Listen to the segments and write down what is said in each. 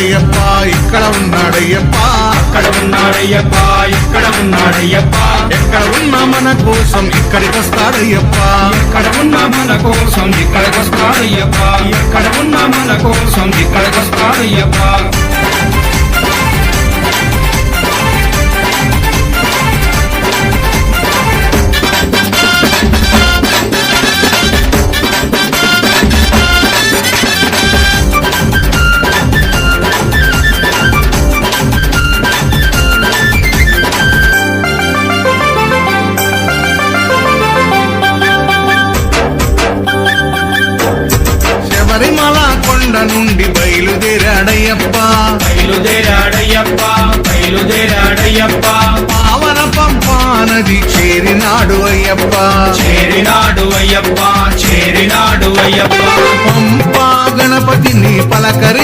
நாடையப்பா இக்களவு நாடையப்பா అక్కడ ఉన్నాడయ్యప్పా ఇక్కడ ఉన్నాడయ్యప్పా ఎక్కడ ఉన్నా మన కోసం ఇక్కడికి వస్తాడయ్యప్పా ఇక్కడ ఉన్నా మన కోసం ఇక్కడికి వస్తాడయ్యప్పా ఇక్కడ ఉన్నా మన కోసం ఇక్కడికి వస్తాడయ్యప్పా కొండ నుండి బయలుదేరాడయ్యప్ప. బయలుదేరాడయ్యప్ప బయలుదేరాడయ్యప్ప. పావన పంపా నది చేరినాడు అయ్యప్ప. చేరినాడు అయ్యప్ప చేరినాడు అయ్యప్ప. పంపా గణపతిని పలకరించాడయ్యప్ప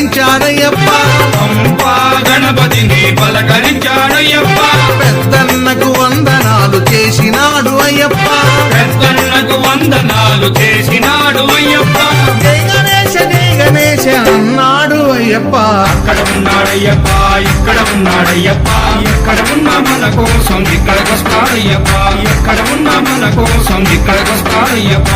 అన్నాడు అక్కడ ఉన్నాడయ్యప్ప ఇక్కడ ఉన్నాడయ్యప్ప ఎక్కడ ఉన్నా మన కోసం ఇక్కడికి వస్తాడయ్యప్ప ఎక్కడ ఉన్నా మన కోసం ఇక్కడికి వస్తాడయ్యప్ప.